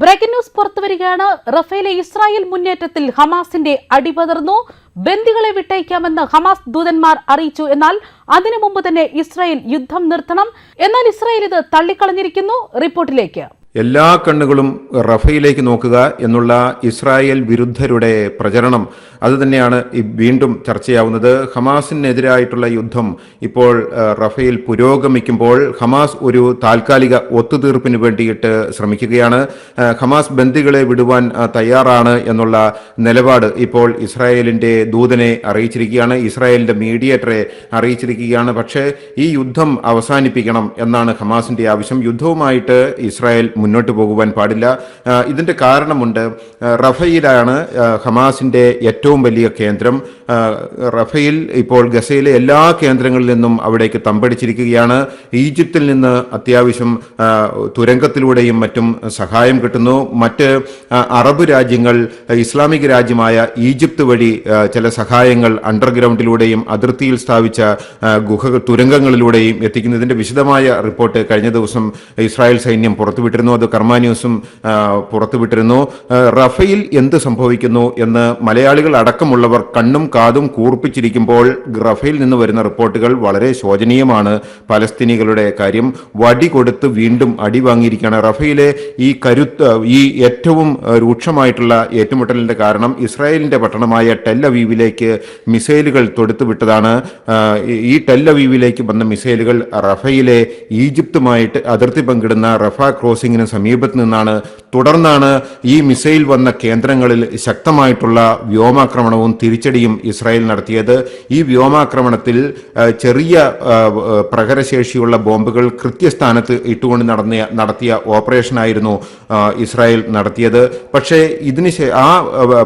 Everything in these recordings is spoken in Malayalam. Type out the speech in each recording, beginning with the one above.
ബ്രേക്കിംഗ് ന്യൂസ് പുറത്തുവരികയാണ് റഫേലെ ഇസ്രായേൽ മുന്നേറ്റത്തിൽ ഹമാസിന്റെ അടിപതർന്നു ബന്ദികളെ വിട്ടയക്കാമെന്ന് ഹമാസ് ദൂതന്മാർ അറിയിച്ചു. എന്നാൽ അതിനു മുമ്പ് തന്നെ ഇസ്രായേൽ യുദ്ധം നിർത്തണം. എന്നാൽ ഇസ്രായേൽ ഇത് തള്ളിക്കളഞ്ഞിരിക്കുന്നു. റിപ്പോർട്ടിലേക്ക്. എല്ലാ കണ്ണുകളും റഫയിലേക്ക് നോക്കുക എന്നുള്ള ഇസ്രായേൽ വിരുദ്ധരുടെ പ്രചരണം. അതുതന്നെയാണ് വീണ്ടും ചർച്ചയാവുന്നത്. ഹമാസിനെതിരായിട്ടുള്ള യുദ്ധം ഇപ്പോൾ റഫയിൽ പുരോഗമിക്കുമ്പോൾ ഹമാസ് ഒരു താൽക്കാലിക ഒത്തുതീർപ്പിന് വേണ്ടിയിട്ട് ശ്രമിക്കുകയാണ്. ഹമാസ് ബന്ദികളെ വിടുവാൻ തയ്യാറാണ് എന്നുള്ള നിലപാട് ഇപ്പോൾ ഇസ്രായേലിന്റെ ദൂതനെ അറിയിച്ചിരിക്കുകയാണ്. ഇസ്രായേലിന്റെ മീഡിയേറ്ററെ അറിയിച്ചിരിക്കുകയാണ്. പക്ഷേ ഈ യുദ്ധം അവസാനിപ്പിക്കണം എന്നാണ് ഹമാസിന്റെ ആവശ്യം. യുദ്ധവുമായിട്ട് ഇസ്രായേൽ മുന്നോട്ട് പോകുവാൻ പാടില്ല. ഇതിന്റെ കാരണമുണ്ട്. റഫയിലാണ് ഹമാസിന്റെ ഏറ്റവും വലിയ കേന്ദ്രം. റഫയിൽ ഇപ്പോൾ ഗസയിലെ എല്ലാ കേന്ദ്രങ്ങളിൽ നിന്നും അവിടേക്ക് തമ്പടിച്ചിരിക്കുകയാണ്. ഈജിപ്തിൽ നിന്ന് അത്യാവശ്യം തുരങ്കത്തിലൂടെയും മറ്റും സഹായം കിട്ടുന്നു. മറ്റ് അറബ് രാജ്യങ്ങൾ ഇസ്ലാമിക രാജ്യമായ ഈജിപ്ത് വഴി ചില സഹായങ്ങൾ അണ്ടർഗ്രൗണ്ടിലൂടെയും അതിർത്തിയിൽ സ്ഥാപിച്ച ഗുഹ തുരങ്കങ്ങളിലൂടെയും എത്തിക്കുന്നതിന്റെ വിശദമായ റിപ്പോർട്ട് കഴിഞ്ഞ ദിവസം ഇസ്രായേൽ സൈന്യം പുറത്തുവിട്ടിരുന്നു. അത് കർമാ ന്യൂസും പുറത്തുവിട്ടിരുന്നു. റഫേൽ എന്ത് സംഭവിക്കുന്നു എന്ന് മലയാളികൾ അടക്കമുള്ളവർ കണ്ണും കാതും കൂർപ്പിച്ചിരിക്കുമ്പോൾ റഫയിൽ നിന്ന് വരുന്ന റിപ്പോർട്ടുകൾ വളരെ ശോചനീയമാണ്. പലസ്തീനികളുടെ കാര്യം വടി കൊടുത്ത് വീണ്ടും അടി വാങ്ങിയിരിക്കുകയാണ്. റഫയിലെ ഈ കരുത്ത് ഈ ഏറ്റവും രൂക്ഷമായിട്ടുള്ള ഏറ്റുമുട്ടലിന്റെ കാരണം ഇസ്രായേലിന്റെ പട്ടണമായ ടെല്ലവീവിലേക്ക് മിസൈലുകൾ തൊടുത്തുവിട്ടതാണ്. ഈ- ടെല്ലവീവിലേക്ക് വന്ന മിസൈലുകൾ റഫയിലെ ഈജിപ്തുമായിട്ട് അതിർത്തി പങ്കിടുന്ന റഫ ക്രോസിംഗിന് സമീപത്ത് നിന്നാണ്. തുടർന്നാണ് ഈ മിസൈൽ വന്ന കേന്ദ്രങ്ങളിൽ ശക്തമായിട്ടുള്ള വ്യോമാക്രമണവും തിരിച്ചടിയും ഇസ്രായേൽ നടത്തിയത്. ഈ വ്യോമാക്രമണത്തിൽ ചെറിയ പ്രഹരശേഷിയുള്ള ബോംബുകൾ കൃത്യസ്ഥാനത്ത് ഇട്ടുകൊണ്ട് നടന്ന നടത്തിയ ഓപ്പറേഷനായിരുന്നു ഇസ്രായേൽ നടത്തിയത്. പക്ഷേ ഇതിന് ആ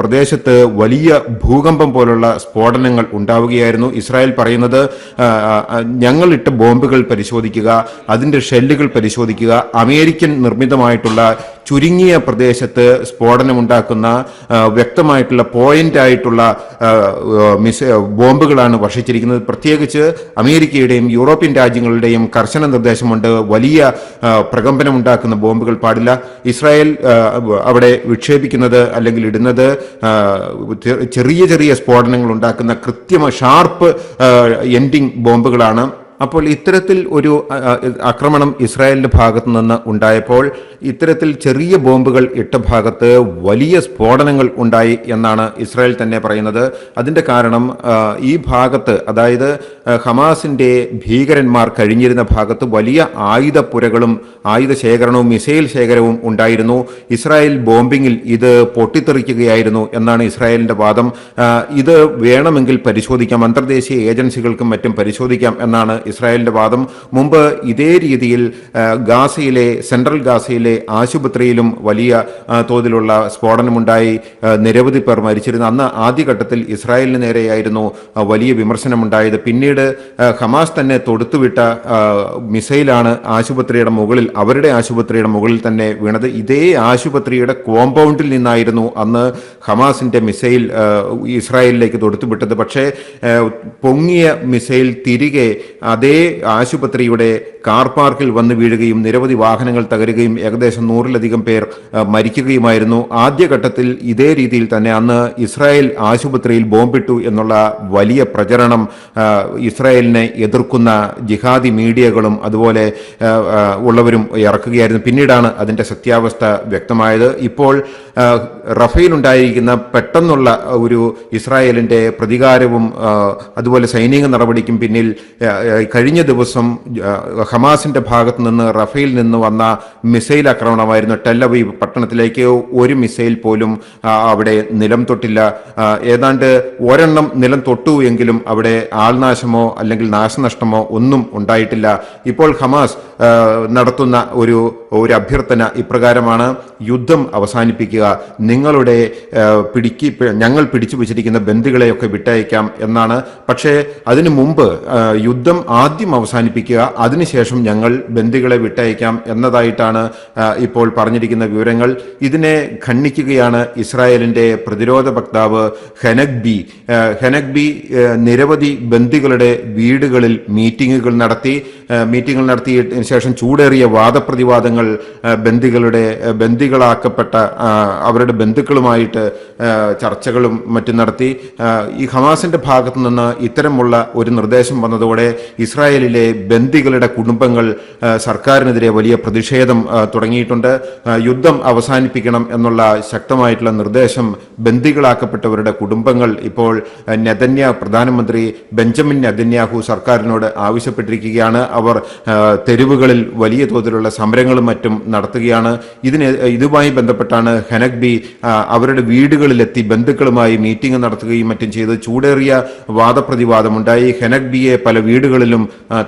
പ്രദേശത്ത് വലിയ ഭൂകമ്പം പോലുള്ള സ്ഫോടനങ്ങൾ ഉണ്ടാവുകയായിരുന്നു. ഇസ്രായേൽ പറയുന്നത് ഞങ്ങളിട്ട് ബോംബുകൾ പരിശോധിക്കുക അതിന്റെ ഷെല്ലുകൾ പരിശോധിക്കുക അമേരിക്കൻ നിർമ്മിതമായിട്ടുള്ള ചുരുങ്ങിയ പ്രദേശത്ത് സ്ഫോടനമുണ്ടാക്കുന്ന വ്യക്തമായിട്ടുള്ള പോയിന്റ് ആയിട്ടുള്ള ആ, ബോംബുകളാണ് വർഷിച്ചിരിക്കുന്നത്. പ്രത്യേകിച്ച് അമേരിക്കയുടെയും യൂറോപ്യൻ രാജ്യങ്ങളുടെയും കർശന നിർദ്ദേശമുണ്ട് വലിയ പ്രകമ്പനമുണ്ടാക്കുന്ന ബോംബുകൾ പാടില്ല. ഇസ്രായേൽ അവിടെ വിക്ഷേപിക്കുന്നത് അല്ലെങ്കിൽ ഇടുന്നത് ചെറിയ ചെറിയ സ്ഫോടനങ്ങൾ ഉണ്ടാക്കുന്ന കൃത്യമ ഷാർപ്പ് എൻഡിങ് ബോംബുകളാണ്. അപ്പോൾ ഇത്തരത്തിൽ ഒരു ആക്രമണം ഇസ്രായേലിന്റെ ഭാഗത്തു നിന്ന് ഉണ്ടായപ്പോൾ ഇത്തരത്തിൽ ചെറിയ ബോംബുകൾ ഇട്ട ഭാഗത്ത് വലിയ സ്ഫോടനങ്ങൾ ഉണ്ടായി എന്നാണ് ഇസ്രായേൽ തന്നെ പറയുന്നത്. അതിന്റെ കാരണം ഈ ഭാഗത്ത് അതായത് ഹമാസിന്റെ ഭീകരന്മാർ കഴിഞ്ഞിരുന്ന ഭാഗത്ത് വലിയ ആയുധപ്പുരകളും ആയുധ ശേഖരണവും മിസൈൽ ശേഖരവും ഉണ്ടായിരുന്നു. ഇസ്രായേൽ ബോംബിങ്ങിൽ ഇത് പൊട്ടിത്തെറിക്കുകയായിരുന്നു എന്നാണ് ഇസ്രായേലിന്റെ വാദം. ഇത് വേണമെങ്കിൽ പരിശോധിക്കാം. അന്തർദേശീയ ഏജൻസികൾക്കും മറ്റും പരിശോധിക്കാം എന്നാണ് ഇസ്രായേലിന്റെ വാദം. മുമ്പ് ഇതേ രീതിയിൽ ഗാസയിലെ സെൻട്രൽ ഗാസയിലെ ആശുപത്രിയിലും വലിയ തോതിലുള്ള സ്ഫോടനമുണ്ടായി. നിരവധി പേർ മരിച്ചിരുന്നു. അന്ന് ആദ്യഘട്ടത്തിൽ ഇസ്രായേലിന് നേരെയായിരുന്നു വലിയ വിമർശനമുണ്ടായത്. പിന്നീട് ഹമാസ് തന്നെ തൊടുത്തുവിട്ട മിസൈലാണ് ആശുപത്രിയുടെ മുകളിൽ അവരുടെ ആശുപത്രിയുടെ മുകളിൽ തന്നെ വീണത്. ഇതേ ആശുപത്രിയുടെ കോമ്പൗണ്ടിൽ നിന്നായിരുന്നു അന്ന് ഹമാസിന്റെ മിസൈൽ ഇസ്രായേലിലേക്ക് തൊടുത്തുവിട്ടത്. പക്ഷേ പൊങ്ങിയ മിസൈൽ തിരികെ അതേ ആശുപത്രിയുടെ കാർ പാർക്കിൽ വന്ന് വീഴുകയും നിരവധി വാഹനങ്ങൾ തകരുകയും ഏകദേശം നൂറിലധികം പേർ മരിക്കുകയുമായിരുന്നു. ആദ്യഘട്ടത്തിൽ ഇതേ രീതിയിൽ തന്നെ അന്ന് ഇസ്രായേൽ ആശുപത്രിയിൽ ബോംബിട്ടു എന്നുള്ള വലിയ പ്രചരണം ഇസ്രായേലിനെ എതിർക്കുന്ന ജിഹാദി മീഡിയകളും അതുപോലെ ഉള്ളവരും ഇറക്കുകയായിരുന്നു. പിന്നീടാണ് അതിന്റെ സത്യാവസ്ഥ വ്യക്തമായത്. ഇപ്പോൾ ആ, റഫയിലുണ്ടായിരിക്കുന്ന പെട്ടെന്നുള്ള ഒരു ഇസ്രായേലിന്റെ പ്രതികാരവും അതുപോലെ സൈനിക നടപടിക്കും പിന്നിൽ കഴിഞ്ഞ ദിവസം ഹമാസിന്റെ ഭാഗത്ത് നിന്ന് റഫയിൽ നിന്ന് വന്ന മിസൈൽ ആക്രമണമായിരുന്നു. ടെല്ലവീവ് പട്ടണത്തിലേക്ക് ഒരു മിസൈൽ പോലും അവിടെ നിലം തൊട്ടില്ല. ഏതാണ്ട് ഒരെണ്ണം നിലം തൊട്ടു എങ്കിലും അവിടെ ആൾനാശമോ അല്ലെങ്കിൽ നാശനഷ്ടമോ ഒന്നും ഉണ്ടായിട്ടില്ല. ഇപ്പോൾ ഹമാസ് നടത്തുന്ന ഒരു ഒരു അഭ്യർത്ഥന ഇപ്രകാരമാണ്. യുദ്ധം അവസാനിപ്പിക്കുക. നിങ്ങളുടെ പിടിക്ക് ഞങ്ങൾ പിടിച്ചു വെച്ചിരിക്കുന്ന ബന്ധുക്കളെയൊക്കെ വിട്ടയക്കാം എന്നാണ്. പക്ഷേ അതിനു മുമ്പ് യുദ്ധം ആദ്യം അവസാനിപ്പിക്കുക അതിനുശേഷം ഞങ്ങൾ ബന്ധുക്കളെ വിട്ടയക്കാം എന്നതായിട്ടാണ് ഇപ്പോൾ പറഞ്ഞിരിക്കുന്ന വിവരങ്ങൾ. ഇതിനെ ഖണ്ഡിക്കുകയാണ് ഇസ്രായേലിന്റെ പ്രതിരോധ വക്താവ് ഹെനക് ബി നിരവധി ബന്ദികളുടെ വീടുകളിൽ മീറ്റിങ്ങുകൾ നടത്തി മീറ്റിങ്ങുകൾ നടത്തിയതിനു ശേഷം ചൂടേറിയ വാദപ്രതിവാദങ്ങൾ ബന്ധുക്കളുടെ ബന്ധുക്കളാക്കപ്പെട്ട അവരുടെ ബന്ധുക്കളുമായിട്ട് ചർച്ചകളും മറ്റും നടത്തി. ഈ ഹമാസിന്റെ ഭാഗത്തു നിന്ന് ഇത്തരമുള്ള ഒരു നിർദ്ദേശം വന്നതോടെ ഇസ്രായേലിലെ ബന്ദികളുടെ കുടുംബങ്ങൾ സർക്കാരിനെതിരെ വലിയ പ്രതിഷേധം തുടങ്ങിയിട്ടുണ്ട്. യുദ്ധം അവസാനിപ്പിക്കണം എന്നുള്ള ശക്തമായിട്ടുള്ള നിർദ്ദേശം ബന്ദികളാക്കപ്പെട്ടവരുടെ കുടുംബങ്ങൾ ഇപ്പോൾ നെതന്യ പ്രധാനമന്ത്രി ബെഞ്ചമിൻ നെതന്യാഹു സർക്കാരിനോട് ആവശ്യപ്പെട്ടിരിക്കുകയാണ്. അവർ തെരുവുകളിൽ വലിയ തോതിലുള്ള സമരങ്ങളും മറ്റും നടത്തുകയാണ്. ഇതിന് ഇതുമായി ബന്ധപ്പെട്ടാണ് ഹെനഗ്ബി ആ, അവരുടെ വീടുകളിലെത്തി ബന്ധുക്കളുമായി മീറ്റിംഗ് നടത്തുകയും മറ്റും ചെയ്ത് ചൂടേറിയ വാദപ്രതിവാദമുണ്ടായി ഹെനഗ്ബിയെ പല വീടുകളിലും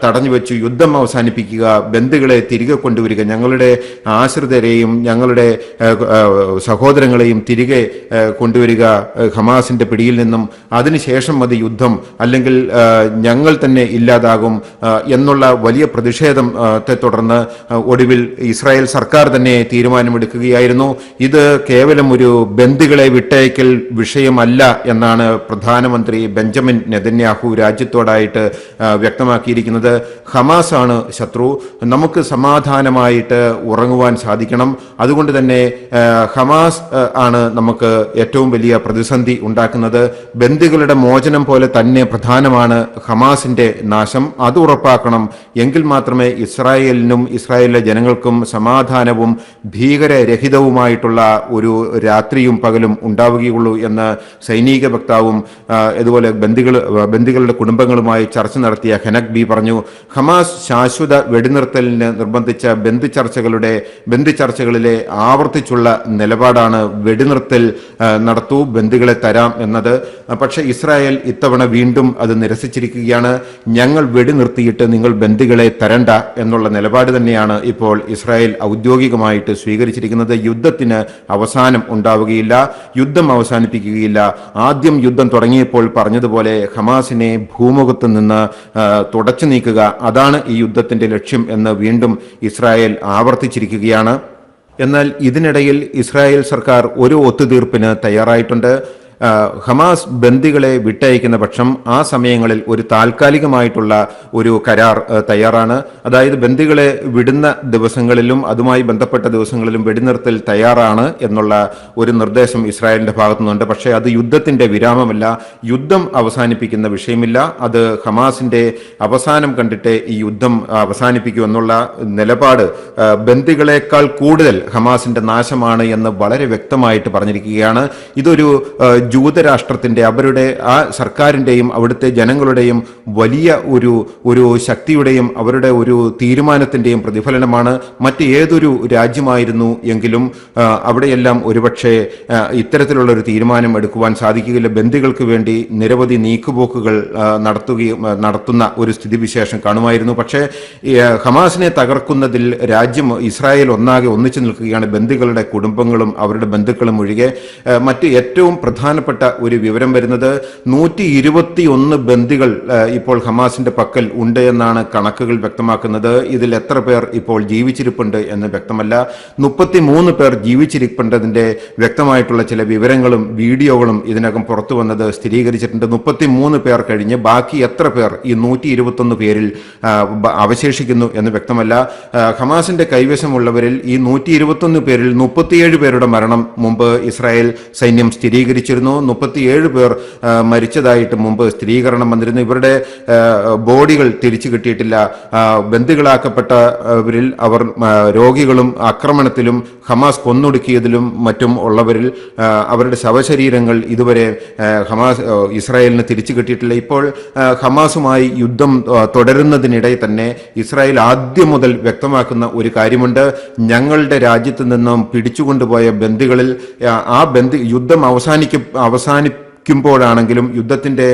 തടഞ്ഞു വെച്ചു. യുദ്ധം അവസാനിപ്പിക്കുക ബന്ധുക്കളെ തിരികെ കൊണ്ടുവരിക ഞങ്ങളുടെ ആശ്രിതരെയും ഞങ്ങളുടെ സഹോദരങ്ങളെയും തിരികെ കൊണ്ടുവരിക ഹമാസിന്റെ പിടിയിൽ നിന്നും. അതിനുശേഷം മതി യുദ്ധം. അല്ലെങ്കിൽ ഞങ്ങൾ തന്നെ ഇല്ലാതാകും എന്നുള്ള വലിയ പ്രതിഷേധം തുടർന്ന് ഒടുവിൽ ഇസ്രായേൽ സർക്കാർ തന്നെ തീരുമാനമെടുക്കുകയായിരുന്നു. ഇത് കേവലം ഒരു ബന്ദികളെ വിട്ടയക്കൽ വിഷയമല്ല എന്നാണ് പ്രധാനമന്ത്രി ബെഞ്ചമിൻ നെതന്യാഹു രാജ്യത്തോടായിട്ട് വ്യക്തമാക്കിയിരിക്കുന്നത്. ഹമാസ് ആണ് ശത്രു. നമുക്ക് സമാധാനമായിട്ട് ഉറങ്ങുവാൻ സാധിക്കണം. അതുകൊണ്ട് തന്നെ ഹമാസ് ആണ് നമുക്ക് ഏറ്റവും വലിയ പ്രതിസന്ധി ഉണ്ടാക്കുന്നത്. ബന്ദികളുടെ മോചനം പോലെ തന്നെ പ്രധാനമാണ് ഹമാസിന്റെ നാശം. അത് ഉറപ്പാക്കണം. എങ്കിൽ മാത്രമേ ഇസ്രായേലിനും ഇസ്രായേലിലെ ജനങ്ങൾക്കും സമാധാനവും ഭീകരരഹിതവുമായിട്ടുള്ള ഒരു രാത്രിയും പകലും ഉണ്ടാവുകയുള്ളൂ എന്ന് സൈനിക വക്താവും ഇതുപോലെ ബന്ദികൾ ബന്ദികളുടെ കുടുംബങ്ങളുമായി ചർച്ച നടത്തിയ ഹെനക് ബി പറഞ്ഞു ഹമാസ് ശാശ്വത വെടിനിർത്തലിന് നിർബന്ധിച്ച ബന്ധു ചർച്ചകളുടെ ബന്ധു ചർച്ചകളിലെ ആവർത്തിച്ചുള്ള നിലപാടാണ് വെടിനിർത്തൽ നടത്തൂ ബന്ധുക്കളെ തരാം എന്നത്. പക്ഷേ ഇസ്രായേൽ ഇത്തവണ വീണ്ടും അത് നിരസിച്ചിരിക്കുകയാണ്. ഞങ്ങൾ വെടിനിർത്തിയിട്ട് നിങ്ങൾ ബന്ധുക്കളെ തരണ്ട എന്നുള്ള നിലപാട് തന്നെയാണ് ഇപ്പോൾ ഇസ്രായേൽ ഔദ്യോഗികമായിട്ട് സ്വീകരിച്ചിരിക്കുന്നത്. യുദ്ധത്തിന് അവസാനം ഉണ്ടാവുകയില്ല യുദ്ധം അവസാനിപ്പിക്കുകയില്ല. ആദ്യം യുദ്ധം തുടങ്ങിയപ്പോൾ പറഞ്ഞതുപോലെ ഹമാസിനെ ഭൂമുഖത്ത് നിന്ന് തുടച്ചു നീക്കുക. അതാണ് ഈ യുദ്ധത്തിന്റെ ലക്ഷ്യം എന്ന് വീണ്ടും ഇസ്രായേൽ ആവർത്തിച്ചിരിക്കുകയാണ്. എന്നാൽ ഇതിനിടയിൽ ഇസ്രായേൽ സർക്കാർ ഒരു ഒത്തുതീർപ്പിന് തയ്യാറായിട്ടുണ്ട്. ഹമാസ് ബന്ദികളെ വിട്ടയക്കുന്ന പക്ഷം ആ സമയങ്ങളിൽ ഒരു താൽക്കാലികമായിട്ടുള്ള ഒരു കരാർ തയ്യാറാണ്. അതായത് ബന്ദികളെ വിടുന്ന ദിവസങ്ങളിലും അതുമായി ബന്ധപ്പെട്ട ദിവസങ്ങളിലും വെടിനിർത്തൽ തയ്യാറാണ് എന്നുള്ള ഒരു നിർദ്ദേശം ഇസ്രായേലിന്റെ ഭാഗത്തുനിന്നുണ്ട്. പക്ഷേ അത് യുദ്ധത്തിന്റെ വിരാമമല്ല യുദ്ധം അവസാനിപ്പിക്കുന്ന വിഷയമില്ല. അത് ഹമാസിന്റെ അവസാനം കണ്ടിട്ട് ഈ യുദ്ധം അവസാനിപ്പിക്കൂ എന്നുള്ള നിലപാട് ബന്ദികളെക്കാൾ കൂടുതൽ ഹമാസിന്റെ നാശമാണ് എന്ന് വളരെ വ്യക്തമായിട്ട് പറഞ്ഞിരിക്കുകയാണ്. ഇതൊരു ആ, ജൂതരാഷ്ട്രത്തിന്റെ അവരുടെ ആ സർക്കാരിന്റെയും അവിടുത്തെ ജനങ്ങളുടെയും വലിയ ഒരു ഒരു ശക്തിയുടെയും അവരുടെ ഒരു തീരുമാനത്തിന്റെയും പ്രതിഫലനമാണ് മറ്റ് ഏതൊരു രാജ്യമായിരുന്നു എങ്കിലും അവിടെയെല്ലാം ഒരുപക്ഷെ ഇത്തരത്തിലുള്ള ഒരു തീരുമാനം എടുക്കുവാൻ സാധിക്കുകയില്ല. ബന്ദികൾക്ക് വേണ്ടി നിരവധി നീക്കുപോക്കുകൾ നടത്തുകയും നടത്തുന്ന ഒരു സ്ഥിതിവിശേഷം കാണുമായിരുന്നു. പക്ഷേ ഹമാസിനെ തകർക്കുന്നതിൽ രാജ്യം ഇസ്രായേൽ ഒന്നാകെ ഒന്നിച്ചു നിൽക്കുകയാണ്. ബന്ദികളുടെ കുടുംബങ്ങളും അവരുടെ ബന്ധുക്കളും ഒഴികെ മറ്റ് ഏറ്റവും പ്രധാനപ്പെട്ട ഒരു വിവരം വരുന്നത് നൂറ്റി ഇരുപത്തിയൊന്ന് ബന്ദികൾ ആ, ഇപ്പോൾ ഹമാസിന്റെ പക്കൽ ഉണ്ട് എന്നാണ് കണക്കുകൾ വ്യക്തമാക്കുന്നത്. ഇതിൽ എത്ര പേർ ഇപ്പോൾ ജീവിച്ചിരിപ്പുണ്ട് എന്ന് വ്യക്തമല്ല. മുപ്പത്തി മൂന്ന് പേർ ജീവിച്ചിരിപ്പുണ്ടതിന്റെ വ്യക്തമായിട്ടുള്ള ചില വിവരങ്ങളും വീഡിയോകളും ഇതിനകം പുറത്തു വന്നത് സ്ഥിരീകരിച്ചിട്ടുണ്ട്. മുപ്പത്തി മൂന്ന് പേർ കഴിഞ്ഞ് ബാക്കി എത്ര പേർ ഈ നൂറ്റി ഇരുപത്തൊന്ന് പേരിൽ അവശേഷിക്കുന്നു എന്ന് വ്യക്തമല്ല. ഹമാസിന്റെ കൈവശമുള്ളവരിൽ ഈ നൂറ്റി ഇരുപത്തൊന്ന് പേരിൽ മുപ്പത്തിയേഴ് പേരുടെ മരണം മുമ്പ് ഇസ്രായേൽ സൈന്യം സ്ഥിരീകരിച്ചിരുന്നു. മുപ്പത്തിയേഴ് പേർ മരിച്ചതായിട്ട് മുമ്പ് സ്ഥിരീകരണം വന്നിരുന്നു. ഇവരുടെ ബോഡികൾ തിരിച്ചു കിട്ടിയിട്ടില്ല. ബന്ധുക്കളാക്കപ്പെട്ടവരിൽ അവർ രോഗികളും ആക്രമണത്തിലും ഹമാസ് കൊന്നൊടുക്കിയതിലും മറ്റും ഉള്ളവരിൽ അവരുടെ ശവശരീരങ്ങൾ ഇതുവരെ ഹമാസ് ഇസ്രായേലിന് തിരിച്ചു കിട്ടിയിട്ടില്ല. ഇപ്പോൾ ഹമാസുമായി യുദ്ധം തുടരുന്നതിനിടെ തന്നെ ഇസ്രായേൽ ആദ്യം മുതൽ വ്യക്തമാക്കുന്ന ഒരു കാര്യമുണ്ട്. ഞങ്ങളുടെ രാജ്യത്ത് നിന്നും പിടിച്ചുകൊണ്ടുപോയ ബന്ദികളിൽ ആ, ബന്ദി യുദ്ധം അവസാനിക്കും അവസാനി ക്കുമ്പോഴാണെങ്കിലും യുദ്ധത്തിന്റെ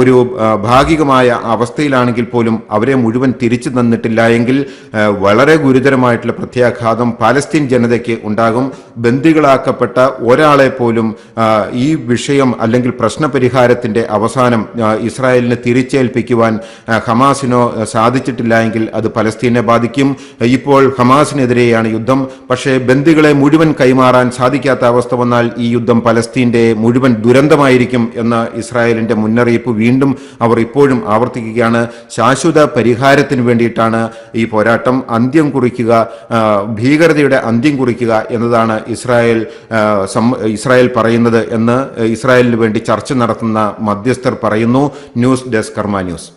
ഒരു ഭാഗികമായ അവസ്ഥയിലാണെങ്കിൽ പോലും അവരെ മുഴുവൻ തിരിച്ചു തന്നിട്ടില്ല എങ്കിൽ വളരെ ഗുരുതരമായിട്ടുള്ള പ്രത്യാഘാതം പാലസ്തീൻ ജനതയ്ക്ക് ഉണ്ടാകും. ബന്ദികളാക്കപ്പെട്ട ഒരാളെ പോലും ഈ വിഷയം അല്ലെങ്കിൽ പ്രശ്നപരിഹാരത്തിന്റെ അവസാനം ഇസ്രായേലിനെ തിരിച്ചേൽപ്പിക്കുവാൻ ഹമാസിനോ സാധിച്ചിട്ടില്ല എങ്കിൽ അത് പലസ്തീനെ ബാധിക്കും. ഇപ്പോൾ ഹമാസിനെതിരെയാണ് യുദ്ധം. പക്ഷേ ബന്ദികളെ മുഴുവൻ കൈമാറാൻ സാധിക്കാത്ത അവസ്ഥ വന്നാൽ ഈ യുദ്ധം പലസ്തീന്റെ മുഴുവൻ ദുരന്തമായിരിക്കും. ശക്തമായിരിക്കും എന്ന ഇസ്രായേലിന്റെ മുന്നറിയിപ്പ് വീണ്ടും അവർ ഇപ്പോഴും ആവർത്തിക്കുകയാണ്. ശാശ്വത പരിഹാരത്തിന് വേണ്ടിയിട്ടാണ് ഈ പോരാട്ടം. അന്ത്യം കുറിക്കുക ഭീകരതയുടെ അന്ത്യം കുറിക്കുക എന്നതാണ് ഇസ്രായേൽ ഇസ്രായേൽ പറയുന്നത് എന്ന് ഇസ്രായേലിന് വേണ്ടി ചർച്ച നടത്തുന്ന മധ്യസ്ഥർ പറയുന്നു. News desk Karma news.